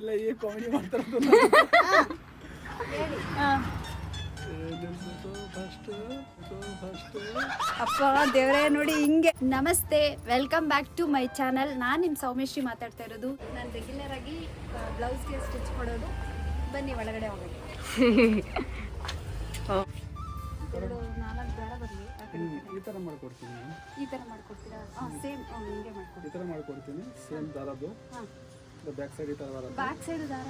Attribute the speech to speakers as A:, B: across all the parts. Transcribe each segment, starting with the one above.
A: ಎಲ್ಲ ಈ ಕಾಮಿಡಿ ಮಾಡ್ತಾರೆ
B: ಅಪ್ಪ ದೇವರೇ ನೋಡಿ ಹಿಂಗೆ. ನಮಸ್ತೆ welcome back to my channel ನಾನು ನಿಮ್ಮ ಸೌಮೇಶ್ರೀ ಮಾತಾಡ್ತಾ ಇರೋದು. ನಾನು ರೆಗ್ಯುಲರ್ ಆಗಿ ಬ್ಲೌಸ್ಗೆ ಸ್ಟಿಚ್ ಕೊಡೋದು ಬನ್ನಿ ಒಳಗಡೆ ಹೋಗೋಣ. ನಾಲ್ಕು ಬೇಡ ಬರಲಿ
A: ಈ ಥರ ಮಾಡ್ಕೊಡ್ತೀನಿ.
B: ಈ ಥರ ಮಾಡ್ಕೊಡ್ತೀರಾ? ಹಾಂ ಸೇಮ್ ಹಿಂಗೆ ಮಾಡ್ಕೊಡ್ತೀನಿ
A: ಈ ಥರ ಮಾಡ್ಕೊಡ್ತೀನಿ ಸೇಮ್ ದಾರದ್ದು.
B: ಹಾಂ.
A: ಬ್ಯಾಕ್ ಸೈಡ್ ಈ ಥರ ಬರುತ್ತೆ
B: ಬ್ಯಾಕ್ ಸೈಡ್ ದಾರ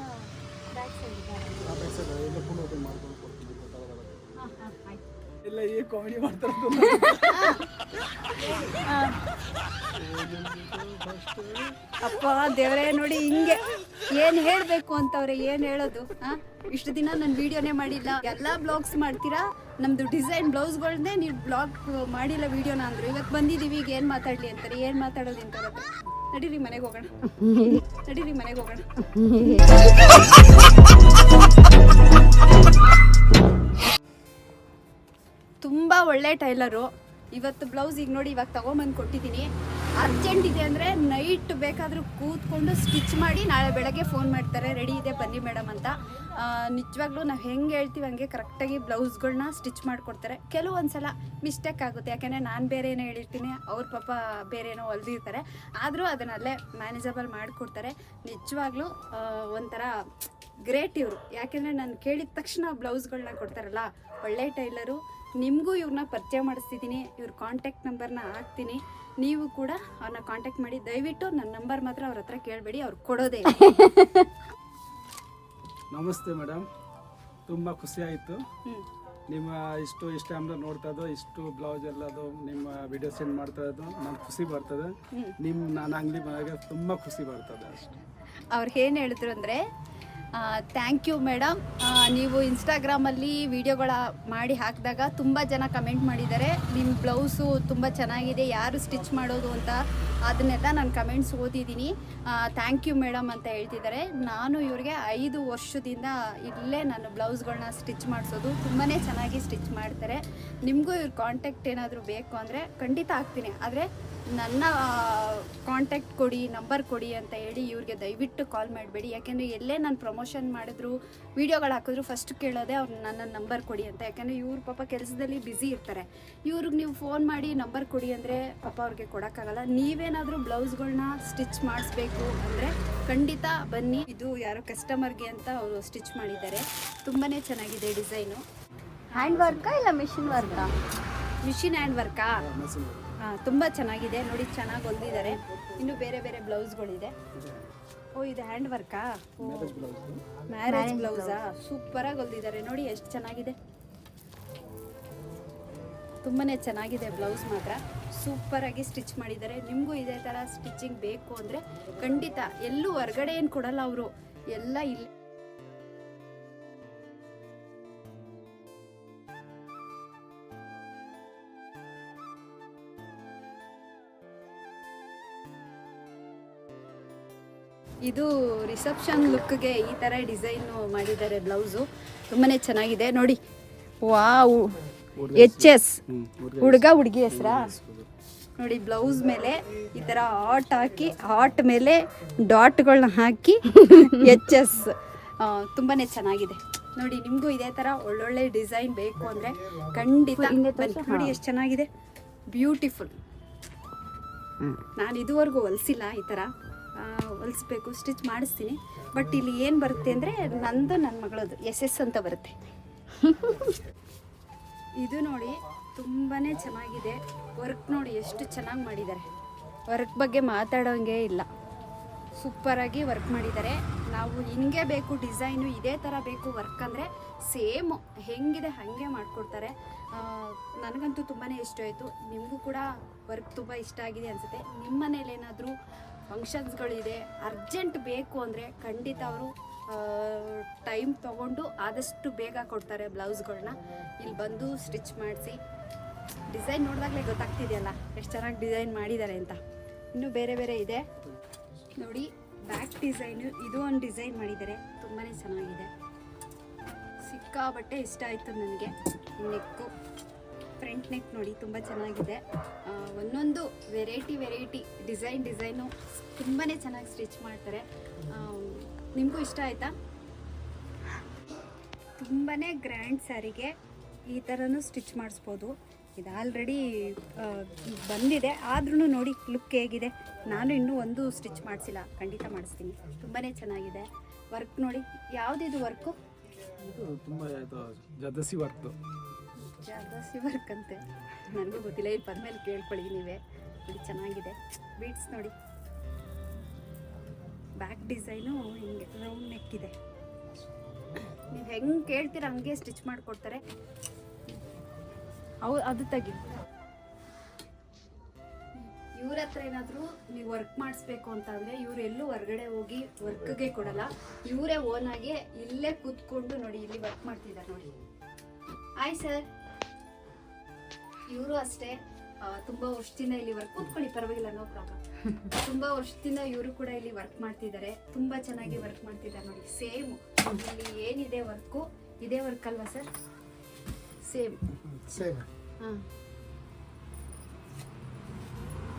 B: ಬ್ಯಾಕ್ ಸೈಡ್ ದಾರ.
A: ಆ ಬ್ಯಾಕ್ ಸೈಡ್ ಎಲ್ಲ ಫುಲ್ ಓಪನ್ ಮಾಡ್ಕೊಂಡು ಕೊಡ್ತೀನಿ ಈ ಥರ ಬರುತ್ತೆ
B: ಹಾಂ ಹಾಂ ಆಯ್ತು.
A: ಎಲ್ಲ ಈ ಕಾಮಿಡಿ ಮಾಡ್ತಾರೆ ಫಸ್ಟ್
B: ಅಪ್ಪ ದೇವರೇ ನೋಡಿ ಹಿಂಗೆ ಏನ್ ಹೇಳ್ಬೇಕು ಅಂತವ್ರೆ ಏನ್ ಹೇಳೋದು ಹಾ? ಇಷ್ಟು ದಿನ ನಾನು ವಿಡಿಯೋನೇ ಮಾಡಿಲ್ಲ. ಎಲ್ಲಾ ಬ್ಲಾಗ್ಸ್ ಮಾಡ್ತೀರಾ? ನಮ್ದು ಡಿಸೈನ್ ಬ್ಲೌಸ್ಗಳನ್ನೇ ನೀವು ಬ್ಲಾಗ್ ಮಾಡಿಲ್ಲ ವಿಡಿಯೋನ ಅಂದ್ರು. ಇವತ್ತು ಬಂದಿದೀವಿ ಈಗ ಏನ್ ಮಾತಾಡ್ಲಿ ಅಂತಾರೆ? ಏನ್ ಮಾತಾಡೋದು ಅಂತಾರೆ? ನಡೀರಿ ಮನೆಗೆ ಹೋಗೋಣ. ನಡೀರಿ ಮನೆಗೆ ಹೋಗೋಣ. ತುಂಬ ಒಳ್ಳೆ ಟೈಲರು. ಇವತ್ತು ಬ್ಲೌಸ್ ಈಗ ನೋಡಿ ಇವಾಗ ತಗೊಂಡ್ಬಂದು ಕೊಟ್ಟಿದ್ದೀನಿ. ಅರ್ಜೆಂಟ್ ಇದೆ ಅಂದರೆ ನೈಟ್ ಬೇಕಾದರೂ ಕೂತ್ಕೊಂಡು ಸ್ಟಿಚ್ ಮಾಡಿ ನಾಳೆ ಬೆಳಗ್ಗೆ ಫೋನ್ ಮಾಡ್ತಾರೆ, ರೆಡಿ ಇದೆ, ಬನ್ನಿ ಮೇಡಮ್ ಅಂತ. ನಿಜವಾಗ್ಲೂ ನಾವು ಹೆಂಗೆ ಹೇಳ್ತೀವಿ ಹಂಗೆ ಕರೆಕ್ಟಾಗಿ ಬ್ಲೌಸ್ಗಳನ್ನ ಸ್ಟಿಚ್ ಮಾಡಿಕೊಡ್ತಾರೆ. ಕೆಲವೊಂದು ಸಲ ಮಿಸ್ಟೇಕ್ ಆಗುತ್ತೆ. ಯಾಕೆಂದರೆ ನಾನು ಬೇರೆ ಏನೋ ಹೇಳಿರ್ತೀನಿ, ಅವ್ರ ಪಾಪ ಬೇರೆ ಏನೋ ಹೊಲ್ದಿರ್ತಾರೆ ಆದರೂ ಅದನ್ನಲ್ಲೇ ಮ್ಯಾನೇಜಬಲ್ ಮಾಡಿಕೊಡ್ತಾರೆ. ನಿಜವಾಗ್ಲೂ ಒಂಥರ ಗ್ರೇಟ್ ಇವರು. ಯಾಕೆಂದರೆ ನಾನು ಕೇಳಿದ ತಕ್ಷಣ ಬ್ಲೌಸ್ಗಳನ್ನ ಕೊಡ್ತಾರಲ್ಲ, ಒಳ್ಳೆ ಟೈಲರು. ನಿಮಗೂ ಇವ್ರನ್ನ ಪರಿಚಯ ಮಾಡಿಸ್ತಿದ್ದೀನಿ, ಇವ್ರ ಕಾಂಟ್ಯಾಕ್ಟ್ ನಂಬರ್ನ ಹಾಕ್ತೀನಿ. ನೀವು ಕೂಡ ಅವ್ರನ್ನ ಕಾಂಟ್ಯಾಕ್ಟ್ ಮಾಡಿ ದಯವಿಟ್ಟು ನನ್ನ ನಂಬರ್ ಮಾತ್ರ ಅವ್ರ ಹತ್ರ ಕೇಳಬೇಡಿ ಅವ್ರು ಕೊಡೋದೇ.
A: ನಮಸ್ತೆ ಮೇಡಮ್ ತುಂಬ ಖುಷಿ ಆಯಿತು. ನಿಮ್ಮ ಇಷ್ಟು ಇನ್ಸ್ಟಾಗ್ರಾಮ್ದಾಗ ನೋಡ್ತಾ ಇದ್ದೋ ಇಷ್ಟು ಬ್ಲೌಸ್ ಎಲ್ಲದು ನಿಮ್ಮ ವಿಡಿಯೋ ಸೆಂಡ್ ಮಾಡ್ತಾ ಇದ್ದು ನಂಗೆ ಖುಷಿ ಬರ್ತದೆ. ನಿಮ್ಮ ನಾನು ಅಂಗಡಿ ಮನೆಗೆ ತುಂಬ ಖುಷಿ ಬರ್ತದೆ. ಅಷ್ಟೇ
B: ಅವ್ರು ಏನು ಹೇಳಿದ್ರು ಅಂದರೆ ಥ್ಯಾಂಕ್ ಯು ಮೇಡಮ್ ನೀವು ಇನ್ಸ್ಟಾಗ್ರಾಮಲ್ಲಿ ವಿಡಿಯೋಗಳ ಮಾಡಿ ಹಾಕಿದಾಗ ತುಂಬ ಜನ ಕಮೆಂಟ್ ಮಾಡಿದ್ದಾರೆ. ನಿಮ್ಮ ಬ್ಲೌಸು ತುಂಬ ಚೆನ್ನಾಗಿದೆ, ಯಾರು ಸ್ಟಿಚ್ ಮಾಡೋದು ಅಂತ ಅದನ್ನೆಲ್ಲ ನಾನು ಕಮೆಂಟ್ಸ್ ಓದಿದ್ದೀನಿ. ಥ್ಯಾಂಕ್ ಯು ಮೇಡಮ್ ಅಂತ ಹೇಳ್ತಿದ್ದಾರೆ. ನಾನು ಇವ್ರಿಗೆ ಐದು ವರ್ಷದಿಂದ ಇಲ್ಲೇ ನಾನು ಬ್ಲೌಸ್ಗಳನ್ನ ಸ್ಟಿಚ್ ಮಾಡಿಸೋದು ತುಂಬಾ ಚೆನ್ನಾಗಿ ಸ್ಟಿಚ್ ಮಾಡ್ತಾರೆ. ನಿಮಗೂ ಇವ್ರ ಕಾಂಟ್ಯಾಕ್ಟ್ ಏನಾದರೂ ಬೇಕು ಅಂದರೆ ಖಂಡಿತ ಹಾಕ್ತೀನಿ. ಆದರೆ ನನ್ನ ಕಾಂಟ್ಯಾಕ್ಟ್ ಕೊಡಿ ನಂಬರ್ ಕೊಡಿ ಅಂತ ಹೇಳಿ ಇವ್ರಿಗೆ ದಯವಿಟ್ಟು ಕಾಲ್ ಮಾಡಬೇಡಿ. ಯಾಕೆಂದರೆ ಎಲ್ಲೇ ನಾನು ಪ್ರಮೋಷನ್ ಮಾಡಿದ್ರು ವೀಡಿಯೋಗಳು ಹಾಕಿದ್ರು ಫಸ್ಟ್ ಕೇಳೋದೆ ಅವ್ರು ನನ್ನ ನಂಬರ್ ಕೊಡಿ ಅಂತ. ಯಾಕೆಂದರೆ ಇವ್ರ ಪಾಪ ಕೆಲಸದಲ್ಲಿ ಬ್ಯುಸಿ ಇರ್ತಾರೆ. ಇವ್ರಿಗೆ ನೀವು ಫೋನ್ ಮಾಡಿ ನಂಬರ್ ಕೊಡಿ ಅಂದರೆ ಪಾಪ ಅವ್ರಿಗೆ ಕೊಡೋಕ್ಕಾಗಲ್ಲ. ನೀವೇನಾದರೂ ಬ್ಲೌಸ್ಗಳನ್ನ ಸ್ಟಿಚ್ ಮಾಡಿಸ್ಬೇಕು ಅಂದರೆ ಖಂಡಿತ ಬನ್ನಿ. ಇದು ಯಾರೋ ಕಸ್ಟಮರ್ಗೆ ಅಂತ ಅವರು ಸ್ಟಿಚ್ ಮಾಡಿದ್ದಾರೆ. ತುಂಬಾ ಚೆನ್ನಾಗಿದೆ ಡಿಸೈನು
C: ಹ್ಯಾಂಡ್ ವರ್ಕಾ ಇಲ್ಲ ಮಿಷಿನ್ ವರ್ಕಾ
B: ಮಿಷಿನ್ ಹ್ಯಾಂಡ್ ವರ್ಕಾ ತುಂಬ ಚೆನ್ನಾಗಿದೆ. ನೋಡಿ ಚೆನ್ನಾಗಿ ಹೊಲ್ದಿದ್ದಾರೆ. ಇನ್ನು ಬೇರೆ ಬೇರೆ ಬ್ಲೌಸ್ಗಳಿದೆ. ಓ ಇದು ಹ್ಯಾಂಡ್ ವರ್ಕಾ ಓ
A: ಮ್ಯಾರೇಜ್ ಬ್ಲೌಸ್
B: ಮ್ಯಾರೇಜ್ ಬ್ಲೌಸಾ ಸೂಪರಾಗಿ ಹೊಲ್ದಿದ್ದಾರೆ. ನೋಡಿ ಎಷ್ಟು ಚೆನ್ನಾಗಿದೆ. ತುಂಬಾ ಚೆನ್ನಾಗಿದೆ ಬ್ಲೌಸ್ ಮಾತ್ರ. ಸೂಪರಾಗಿ ಸ್ಟಿಚ್ ಮಾಡಿದ್ದಾರೆ. ನಿಮಗೂ ಇದೇ ಥರ ಸ್ಟಿಚಿಂಗ್ ಬೇಕು ಅಂದರೆ ಖಂಡಿತ ಎಲ್ಲೂ ಹೊರಗಡೆ ಏನು ಕೊಡಲ್ಲ ಅವರು. ಎಲ್ಲ ಇಲ್ಲಿ ಇದು ರಿಸೆಪ್ಷನ್ ಲುಕ್ಗೆ ಈ ಥರ ಡಿಸೈನು ಮಾಡಿದ್ದಾರೆ ಬ್ಲೌಸು. ತುಂಬಾ ಚೆನ್ನಾಗಿದೆ. ನೋಡಿ. ವಾವ್. H S. ಹುಡುಗ ಹುಡುಗಿ ಹೆಸ್ರಾ? ನೋಡಿ ಬ್ಲೌಸ್ ಮೇಲೆ ಈ ಥರ ಹಾಟ್ ಹಾಕಿ ಹಾಟ್ ಮೇಲೆ ಡಾಟ್ಗಳನ್ನ ಹಾಕಿ ಎಚ್ ಎಸ್. ತುಂಬಾ ಚೆನ್ನಾಗಿದೆ. ನೋಡಿ ನಿಮಗೂ ಇದೇ ಥರ ಒಳ್ಳೊಳ್ಳೆ ಡಿಸೈನ್ ಬೇಕು ಅಂದರೆ ಖಂಡಿತ ನೋಡಿ ಎಷ್ಟು ಚೆನ್ನಾಗಿದೆ. ಬ್ಯೂಟಿಫುಲ್ ನಾನು ಇದುವರೆಗೂ ಹೊಲಿಸಿಲ್ಲ ಈ ಥರ ಹೊಲಿಸ್ಬೇಕು ಸ್ಟಿಚ್ ಮಾಡಿಸ್ತೀನಿ. ಬಟ್ ಇಲ್ಲಿ ಏನು ಬರುತ್ತೆ ಅಂದರೆ ನಂದು ನನ್ನ ಮಗಳದು ಎಸ್ ಎಸ್ ಅಂತ ಬರುತ್ತೆ. ಇದು ನೋಡಿ ತುಂಬಾ ಚೆನ್ನಾಗಿದೆ. ವರ್ಕ್ ನೋಡಿ ಎಷ್ಟು ಚೆನ್ನಾಗಿ ಮಾಡಿದ್ದಾರೆ. ವರ್ಕ್ ಬಗ್ಗೆ ಮಾತಾಡೋಂಗೆ ಇಲ್ಲ. ಸೂಪರಾಗಿ ವರ್ಕ್ ಮಾಡಿದ್ದಾರೆ. ನಾವು ಹಿಂಗೆ ಬೇಕು ಡಿಸೈನು ಇದೇ ಥರ ಬೇಕು ವರ್ಕ್ ಅಂದರೆ ಸೇಮು ಹೆಂಗಿದೆ ಹಾಗೆ ಮಾಡಿಕೊಡ್ತಾರೆ. ನನಗಂತೂ ತುಂಬಾ ಇಷ್ಟ ಆಯಿತು. ನಿಮಗೂ ಕೂಡ ವರ್ಕ್ ತುಂಬ ಇಷ್ಟ ಆಗಿದೆ ಅನಿಸುತ್ತೆ. ನಿಮ್ಮ ಮನೇಲಿ ಏನಾದರೂ ಫಂಕ್ಷನ್ಸ್ಗಳಿದೆ ಅರ್ಜೆಂಟ್ ಬೇಕು ಅಂದರೆ ಖಂಡಿತ ಅವರು ಟೈಮ್ ತೊಗೊಂಡು ಆದಷ್ಟು ಬೇಗ ಕೊಡ್ತಾರೆ ಬ್ಲೌಸ್ಗಳನ್ನ ಇಲ್ಲಿ ಬಂದು ಸ್ಟಿಚ್ ಮಾಡಿಸಿ. ಡಿಸೈನ್ ನೋಡಿದಾಗಲೇ ಗೊತ್ತಾಗ್ತಿದೆಯಲ್ಲ, ಎಷ್ಟು ಚೆನ್ನಾಗಿ ಡಿಸೈನ್ ಮಾಡಿದ್ದಾರೆ ಅಂತ. ಇನ್ನು ಬೇರೆ ಬೇರೆ ಇದೆ. ನೋಡಿ ಬ್ಯಾಕ್ ಡಿಸೈನು ಇದು ಒಂದು ಡಿಸೈನ್ ಮಾಡಿದ್ದಾರೆ. ತುಂಬಾ ಚೆನ್ನಾಗಿದೆ. ಸಿಕ್ಕಾಬಟ್ಟೆ ಇಷ್ಟ ಆಯಿತು ನನಗೆ. ನೆಕ್ಕು. ಫ್ರಂಟ್ ನೆಕ್ ನೋಡಿ ತುಂಬ ಚೆನ್ನಾಗಿದೆ. ಒಂದೊಂದು ವೆರೈಟಿ ವೆರೈಟಿ ಡಿಸೈನ್ ಡಿಸೈನು ತುಂಬಾ ಚೆನ್ನಾಗಿ ಸ್ಟಿಚ್ ಮಾಡ್ತಾರೆ. ನಿಮಗೂ ಇಷ್ಟ ಆಯ್ತಾ? ತುಂಬಾ ಗ್ರ್ಯಾಂಡ್ ಸ್ಯಾರಿಗೆ ಈ ಥರನೂ ಸ್ಟಿಚ್ ಮಾಡಿಸ್ಬೋದು. ಇದು ಆಲ್ರೆಡಿ ಬಂದಿದೆ. ಆದ್ರೂ ನೋಡಿ ಲುಕ್ ಹೇಗಿದೆ. ನಾನು ಇನ್ನೂ ಒಂದು ಸ್ಟಿಚ್ ಮಾಡಿಸಿಲ್ಲ. ಖಂಡಿತ ಮಾಡಿಸ್ತೀನಿ. ತುಂಬಾ ಚೆನ್ನಾಗಿದೆ. ವರ್ಕ್ ನೋಡಿ, ಯಾವುದಿದು ವರ್ಕು?
A: ತುಂಬ ಜದಸಿ ವರ್ಕ್ದು
B: ಜಾಸ್ತಿ ವರ್ಕ್ ಅಂತೆ ನನಗೂ ಗೊತ್ತಿಲ್ಲ ಇಲ್ಲಿ ಬಂದ್ಮೇಲೆ ಕೇಳ್ಕೊಳ್ಳಿ ನೀವೇ. ಇಲ್ಲಿ ಚೆನ್ನಾಗಿದೆ. ಬೀಟ್ಸ್ ನೋಡಿ. ಬ್ಯಾಕ್ ಡಿಸೈನು ಹಿಂಗೆ ರೌಂಡ್ ನೆಕ್ ಇದೆ. ನೀವು ಹೆಂಗೆ ಕೇಳ್ತೀರ ಹಂಗೆ ಸ್ಟಿಚ್ ಮಾಡಿಕೊಡ್ತಾರೆ. ಅವು ಅದು ತೆಗಿ. ಇವ್ರ ಹತ್ರ ಏನಾದರೂ ನೀವು ವರ್ಕ್ ಮಾಡಿಸ್ಬೇಕು ಅಂತ ಅಂದರೆ ಇವ್ರು ಎಲ್ಲೂ ಹೊರಗಡೆ ಹೋಗಿ ವರ್ಕ್ಗೆ ಕೊಡಲ್ಲ. ಇವರೇ ಓನಾಗೆ ಇಲ್ಲೇ ಕೂತ್ಕೊಂಡು ನೋಡಿ ಇಲ್ಲಿ ವರ್ಕ್ ಮಾಡ್ತಿದ್ದಾರೆ ನೋಡಿ. ಆಯ್ ಸರ್ ಇವರು ಅಷ್ಟೇ ತುಂಬಾ ವರ್ಷದಿಂದ ಇಲ್ಲಿ ವರ್ಕ್ ಕೂತ್ಕೊಳ್ಳಿ ಪರವಾಗಿಲ್ಲ ನೋ ಪ್ರಾಬ್ಲಮ್ ತುಂಬಾ ವರ್ಷದಿಂದ ಇವರು ಕೂಡ ಇಲ್ಲಿ ವರ್ಕ್ ಮಾಡ್ತಿದ್ದಾರೆ. ತುಂಬಾ ಚೆನ್ನಾಗಿ ವರ್ಕ್ ಮಾಡ್ತಿದ್ದಾರೆ ನೋಡಿ ಸೇಮ್ ಇಲ್ಲಿ ಏನಿದೆ ವರ್ಕು ಇದೇ ವರ್ಕ್ ಅಲ್ವಾ ಸರ್ ಸೇಮ್
A: ಸೇಮ್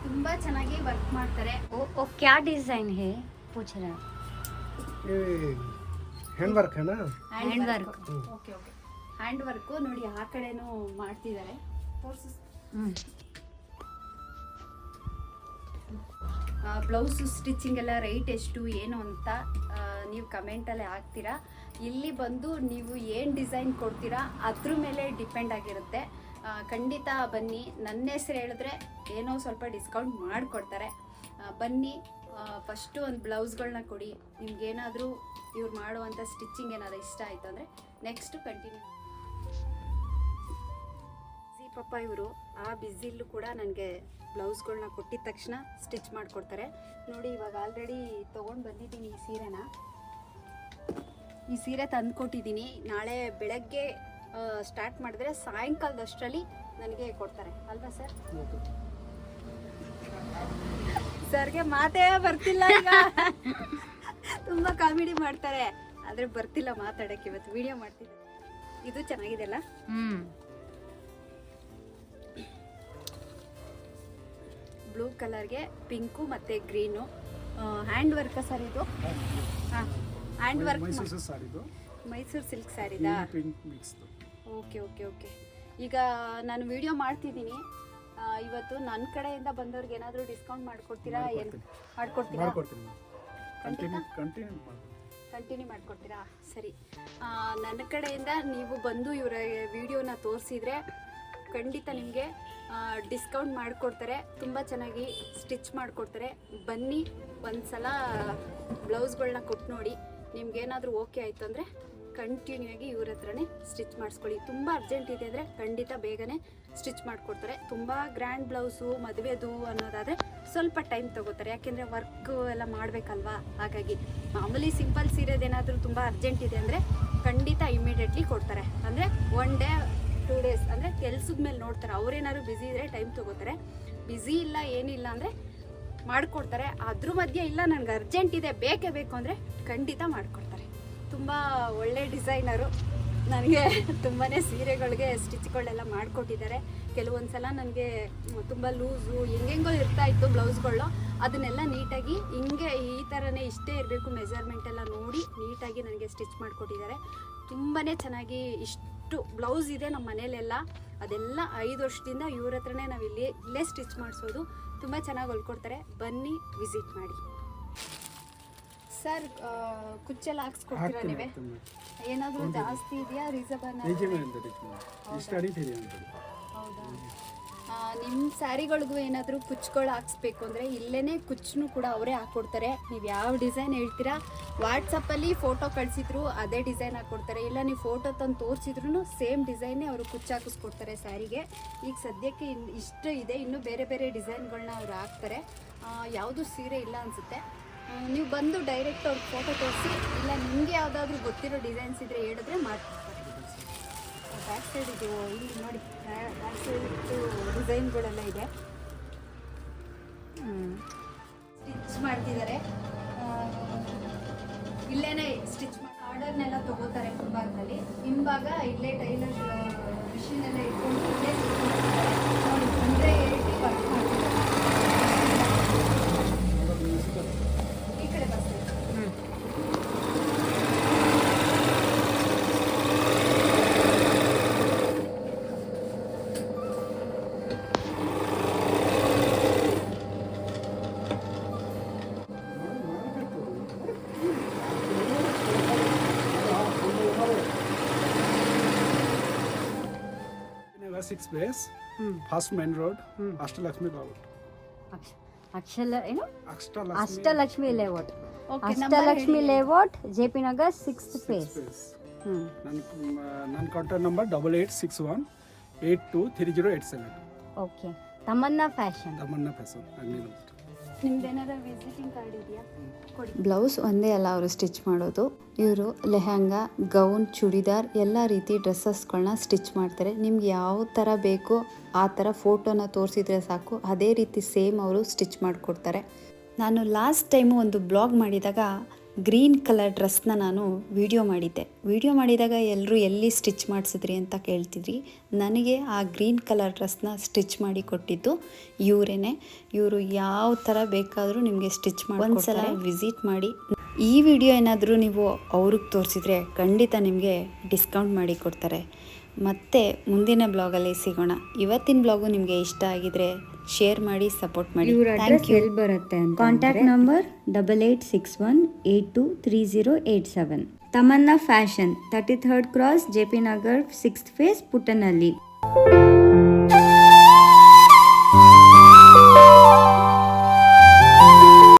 B: ತುಂಬಾ ಚೆನ್ನಾಗಿ ವರ್ಕ್ ಮಾಡ್ತಾರೆ.
C: ಓ ಓ ಕ್ಯಾ ಡಿಸೈನ್ ಹೇ? ಪೂಛ
A: hand work
C: hand work
B: okay okay hand work ನೋಡಿ ಆ ಕಡೆನೂ ಮಾಡ್ತಿದ್ದಾರೆ. ಬ್ಲೌಸು ಸ್ಟಿಚಿಂಗ್ ಎಲ್ಲ ರೈಟ್ ಎಷ್ಟು ಏನು ಅಂತ ನೀವು ಕಮೆಂಟಲ್ಲೇ ಹಾಕ್ತೀರಾ. ಇಲ್ಲಿ ಬಂದು ನೀವು ಏನು ಡಿಸೈನ್ ಕೊಡ್ತೀರಾ ಅದ್ರ ಮೇಲೆ ಡಿಪೆಂಡ್ ಆಗಿರುತ್ತೆ. ಖಂಡಿತ ಬನ್ನಿ. ನನ್ನ ಹೆಸರು ಹೇಳಿದ್ರೆ ಏನೋ ಸ್ವಲ್ಪ ಡಿಸ್ಕೌಂಟ್ ಮಾಡಿಕೊಡ್ತಾರೆ. ಬನ್ನಿ. ಫಸ್ಟು ಒಂದು ಬ್ಲೌಸ್ಗಳನ್ನ ಕೊಡಿ. ನಿಮ್ಗೇನಾದರೂ ಇವ್ರು ಮಾಡುವಂಥ ಸ್ಟಿಚಿಂಗ್ ಏನಾದರೂ ಇಷ್ಟ ಆಯಿತು ಅಂದರೆ ನೆಕ್ಸ್ಟು ಕಂಟಿನ್ಯೂ ಪಾಪ ಇವರು ಆ ಬಿಸಿಲು ಕೂಡ ನನಗೆ ಬ್ಲೌಸ್ಗಳನ್ನ ಕೊಟ್ಟಿದ ತಕ್ಷಣ ಸ್ಟಿಚ್ ಮಾಡಿಕೊಡ್ತಾರೆ. ನೋಡಿ, ಇವಾಗ ಆಲ್ರೆಡಿ ತೊಗೊಂಡು ಬಂದಿದ್ದೀನಿ ಈ ಸೀರೆನ. ಈ ಸೀರೆ ತಂದು ಕೊಟ್ಟಿದ್ದೀನಿ ನಾಳೆ ಬೆಳಗ್ಗೆ ಸ್ಟಾರ್ಟ್ ಮಾಡಿದ್ರೆ ಸಾಯಂಕಾಲದಷ್ಟರಲ್ಲಿ ನನಗೆ ಕೊಡ್ತಾರೆ. ಅಲ್ವಾ ಸರ್? ಸರ್ಗೆ ಮಾತೇ ಬರ್ತಿಲ್ಲ ಈಗ. ತುಂಬ ಕಾಮಿಡಿ ಮಾಡ್ತಾರೆ. ಆದರೆ ಬರ್ತಿಲ್ಲ ಮಾತಾಡೋಕ್ಕೆ ಇವತ್ತು. ವಿಡಿಯೋ ಮಾಡ್ತಿದ್ದೆ. ಇದು ಚೆನ್ನಾಗಿದೆ
C: ಅಲ್ಲ ಹ್ಞೂ
B: ಬ್ಲೂ ಕಲರ್ಗೆ ಪಿಂಕು ಮತ್ತು ಗ್ರೀನು. ಹ್ಯಾಂಡ್ ವರ್ಕ ಸರ್ ಇದು? ಹಾಂ ಹ್ಯಾಂಡ್ ವರ್ಕ್
A: ಮೈಸೂರು
B: ಸಿಲ್ಕ್ ಸ್ಯಾರಿದಾ ಓಕೆ ಓಕೆ ಓಕೆ. ಈಗ ನಾನು ವಿಡಿಯೋ ಮಾಡ್ತಿದ್ದೀನಿ. ಇವತ್ತು ನನ್ನ ಕಡೆಯಿಂದ ಬಂದವ್ರಿಗೆ ಏನಾದರೂ ಡಿಸ್ಕೌಂಟ್ ಮಾಡಿಕೊಡ್ತೀರಾ? ಏನು ಮಾಡ್ಕೊಡ್ತೀರಾ?
A: ಕಂಟಿನ್ಯೂ
B: ಮಾಡಿಕೊಡ್ತೀರಾ? ಸರಿ. ನನ್ನ ಕಡೆಯಿಂದ ನೀವು ಬಂದು ಇವರ ವಿಡಿಯೋನ ತೋರಿಸಿದ್ರೆ ಖಂಡಿತ ನಿಮಗೆ ಡಿಸ್ಕೌಂಟ್ ಮಾಡಿಕೊಡ್ತಾರೆ. ತುಂಬ ಚೆನ್ನಾಗಿ ಸ್ಟಿಚ್ ಮಾಡಿಕೊಡ್ತಾರೆ. ಬನ್ನಿ ಒಂದು ಸಲ ಬ್ಲೌಸ್ಗಳನ್ನ ಕೊಟ್ಟು ನೋಡಿ. ನಿಮ್ಗೇನಾದರೂ ಓಕೆ ಆಯಿತು ಅಂದರೆ ಕಂಟಿನ್ಯೂ ಆಗಿ ಇವ್ರ ಹತ್ರನೇ ಸ್ಟಿಚ್ ಮಾಡಿಸ್ಕೊಳ್ಳಿ. ತುಂಬ ಅರ್ಜೆಂಟ್ ಇದೆ ಅಂದರೆ ಖಂಡಿತ ಬೇಗನೆ ಸ್ಟಿಚ್ ಮಾಡಿಕೊಡ್ತಾರೆ. ತುಂಬ ಗ್ರ್ಯಾಂಡ್ ಬ್ಲೌಸು, ಮದುವೆದು ಅನ್ನೋದಾದರೆ ಸ್ವಲ್ಪ ಟೈಮ್ ತಗೋತಾರೆ. ಯಾಕೆಂದರೆ ವರ್ಕ್ ಎಲ್ಲ ಮಾಡಬೇಕಲ್ವಾ? ಹಾಗಾಗಿ ಮಾಮೂಲಿ ಸಿಂಪಲ್ ಸೀರೆದೇನಾದರೂ ತುಂಬ ಅರ್ಜೆಂಟ್ ಇದೆ ಅಂದರೆ ಖಂಡಿತ ಇಮಿಡಿಯೇಟ್ಲಿ ಕೊಡ್ತಾರೆ. ಅಂದರೆ ಒನ್ ಡೇ ಟೂ ಡೇಸ್ ಅಂದರೆ ಕೆಲ್ಸದ ಮೇಲೆ ನೋಡ್ತಾರೆ. ಅವ್ರೇನಾದ್ರು ಬ್ಯುಸಿ ಇದ್ದರೆ ಟೈಮ್ ತಗೋತಾರೆ. ಬ್ಯುಸಿ ಇಲ್ಲ, ಏನಿಲ್ಲ ಅಂದರೆ ಮಾಡಿಕೊಡ್ತಾರೆ. ಅದ್ರ ಮಧ್ಯೆ ಇಲ್ಲ, ನನಗೆ ಅರ್ಜೆಂಟ್ ಇದೆ, ಬೇಕೇ ಬೇಕು ಅಂದರೆ ಖಂಡಿತ ಮಾಡಿಕೊಡ್ತಾರೆ. ತುಂಬ ಒಳ್ಳೆ ಡಿಸೈನರು ನನಗೆ ತುಂಬಾ ಸೀರೆಗಳಿಗೆ ಸ್ಟಿಚ್ಗಳೆಲ್ಲ ಮಾಡಿಕೊಟ್ಟಿದ್ದಾರೆ. ಕೆಲವೊಂದು ಸಲ ನನಗೆ ತುಂಬ ಲೂಸು ಹೆಂಗೆಂಗೋ ಇರ್ತಾ ಇತ್ತು ಬ್ಲೌಸ್ಗಳು ಅದನ್ನೆಲ್ಲ ನೀಟಾಗಿ ಹಿಂಗೆ ಈ ಥರನೇ ಇಷ್ಟೇ ಇರಬೇಕು ಮೆಜರ್ಮೆಂಟ್ ಎಲ್ಲ ನೋಡಿ ನೀಟಾಗಿ ನನಗೆ ಸ್ಟಿಚ್ ಮಾಡಿಕೊಟ್ಟಿದ್ದಾರೆ. ತುಂಬಾ ಚೆನ್ನಾಗಿ ಇಷ್ಟು ಬ್ಲೌಸ್ ಇದೆ ನಮ್ಮ ಮನೇಲೆಲ್ಲ ಅದೆಲ್ಲ ಐದು ವರ್ಷದಿಂದ ಇವ್ರ ಹತ್ರನೇ ನಾವು ಇಲ್ಲಿ ಇಲ್ಲೇ ಸ್ಟಿಚ್ ಮಾಡಿಸೋದು. ತುಂಬ ಚೆನ್ನಾಗಿ ಹೊಲ್ಕೊಡ್ತಾರೆ. ಬನ್ನಿ ವಿಸಿಟ್ ಮಾಡಿ. ಸರ್ ಕುಚ್ಚೆಲ್ಲ ಹಾಕ್ಸ್ಕೊಡ್ತೀರಾ ನೀವೇ? ಏನಾದರೂ ಜಾಸ್ತಿ ಇದೆಯಾ?
A: ಅಡಿತೀರಿ
B: ಹೌದಾ? ನಿಮ್ಮ ಸ್ಯಾರಿಗಳಿಗೂ ಏನಾದರೂ ಕುಚ್ಚುಗಳು ಹಾಕ್ಸ್ಬೇಕು ಅಂದರೆ ಇಲ್ಲೇ ಕುಚ್ಚನ್ನು ಕೂಡ ಅವರೇ ಹಾಕ್ಕೊಡ್ತಾರೆ ನೀವು ಯಾವ ಡಿಸೈನ್ ಹೇಳ್ತೀರಾ? ವಾಟ್ಸಪ್ಪಲ್ಲಿ ಫೋಟೋ ಕಳಿಸಿದ್ರು ಅದೇ ಡಿಸೈನ್ ಹಾಕ್ಕೊಡ್ತಾರೆ ಇಲ್ಲ ನೀವು ಫೋಟೋ ತಂದು ತೋರಿಸಿದ್ರು ಸೇಮ್ ಡಿಸೈನೇ ಅವರು ಕುಚ್ಚು ಹಾಕಿಸ್ಕೊಡ್ತಾರೆ ಸ್ಯಾರಿಗೆ. ಈಗ ಸದ್ಯಕ್ಕೆ ಇನ್ ಇಷ್ಟು ಇದೆ. ಇನ್ನೂ ಬೇರೆ ಬೇರೆ ಡಿಸೈನ್ಗಳನ್ನ ಅವ್ರು ಹಾಕ್ತಾರೆ. ಯಾವುದು ಸೀರೆ ಇಲ್ಲ ಅನಿಸುತ್ತೆ. ನೀವು ಬಂದು ಡೈರೆಕ್ಟ್ ಅವ್ರಿಗೆ ಫೋಟೋ ತೋರಿಸಿ, ಇಲ್ಲ ನಿಮಗೆ ಯಾವುದಾದ್ರೂ ಗೊತ್ತಿರೋ ಡಿಸೈನ್ಸ್ ಇದ್ದರೆ ಹೇಳಿದ್ರೆ ಮಾಡ್ಕೊಡ್ತಾರೆ ಬ್ಯಾಕ್ ಸೈಡ್ ಇದು ಇಲ್ಲಿ ನೋಡಿ ಬ್ಯಾಕ್ ಸೈಡ್ ಡಿಸೈನ್ಗಳೆಲ್ಲ ಇದೆ. ಸ್ಟಿಚ್ ಮಾಡ್ತಿದ್ದಾರೆ. ಇಲ್ಲೇನೆ ಸ್ಟಿಚ್ ಆರ್ಡರ್ನೆಲ್ಲ ತಗೋತಾರೆ ಹಿಂಭಾಗದಲ್ಲಿ. ಹಿಂಭಾಗ ಇಲ್ಲೇ ಟೈಲರ್ ಮಿಷಿನ್ ಎಲ್ಲ ಇಟ್ಕೊಂಡು ಇಲ್ಲೇ ಸ್ಟಿಚ್ ಮಾಡ್ತಿದ್ದಾರೆ.
A: Ashtalakshmi Ashtalakshmi
C: layout
D: Okay, number
C: Ashtalakshmi
D: ಹೇಳಿ.
C: Layout J P Nagar sixth phase
A: space
C: hmm
A: ನನ್ನ ನನ್ನ contact number double eight six one eight two three zero eight seven
C: okay Tamanna fashion
A: Tamanna fashion ಅಲ್ಲಿ
B: blouse ಒಂದೇ ಅಲ್ಲ, ಅವರು stitch ಮಾಡೋದು. ಇವರು lehenga gown churidar ಎಲ್ಲ ರೀತಿ ಡ್ರೆಸ್ಸಸ್ಗಳನ್ನ ಸ್ಟಿಚ್ ಮಾಡ್ತಾರೆ. ನಿಮ್ಗೆ ಯಾವ ಥರ ಬೇಕೋ ಆ ಥರ ಫೋಟೋನ ತೋರಿಸಿದ್ರೆ ಸಾಕು. ಅದೇ ರೀತಿ ಸೇಮ್ ಅವರು ಸ್ಟಿಚ್ ಮಾಡಿಕೊಡ್ತಾರೆ. ನಾನು ಲಾಸ್ಟ್ ಟೈಮು ಒಂದು ಬ್ಲಾಗ್ ಮಾಡಿದಾಗ ಗ್ರೀನ್ ಕಲರ್ ಡ್ರೆಸ್ನ ನಾನು ವಿಡಿಯೋ ಮಾಡಿದ್ದೆ. ವಿಡಿಯೋ ಮಾಡಿದಾಗ ಎಲ್ಲರೂ ಎಲ್ಲಿ ಸ್ಟಿಚ್ ಮಾಡಿಸಿದ್ರಿ ಅಂತ ಕೇಳ್ತಿದ್ರಿ. ನನಗೆ ಆ ಗ್ರೀನ್ ಕಲರ್ ಡ್ರೆಸ್ನ ಸ್ಟಿಚ್ ಮಾಡಿ ಕೊಟ್ಟಿದ್ದು ಇವರೇನೆ. ಇವರು ಯಾವ ಥರ ಬೇಕಾದರೂ ನಿಮಗೆ ಸ್ಟಿಚ್ ಮಾಡಿ ಒಂದ್ಸಲ ವಿಸಿಟ್ ಮಾಡಿ. ಈ ವಿಡಿಯೋ ಏನಾದರೂ ನೀವು ಅವ್ರಿಗೆ ತೋರಿಸಿದ್ರೆ ಖಂಡಿತ ನಿಮಗೆ ಡಿಸ್ಕೌಂಟ್ ಮಾಡಿ ಕೊಡ್ತಾರೆ. ಮತ್ತೆ ಮುಂದಿನ ಬ್ಲಾಗಲ್ಲಿ ಸಿಗೋಣ. ಇವತ್ತಿನ ಬ್ಲಾಗು ನಿಮಗೆ ಇಷ್ಟ ಆಗಿದ್ರೆ ಶೇರ್ ಮಾಡಿ ಸಪೋರ್ಟ್ ಮಾಡಿ. ಥ್ಯಾಂಕ್ ಯು
C: ಎಲ್ಲಿ ಬರುತ್ತೆ contact number double eight six one eight two three zero eight seven Tamanna fashion thirty third cross J P Nagar sixth phase ಪುಟ್ಟನಲ್ಲಿ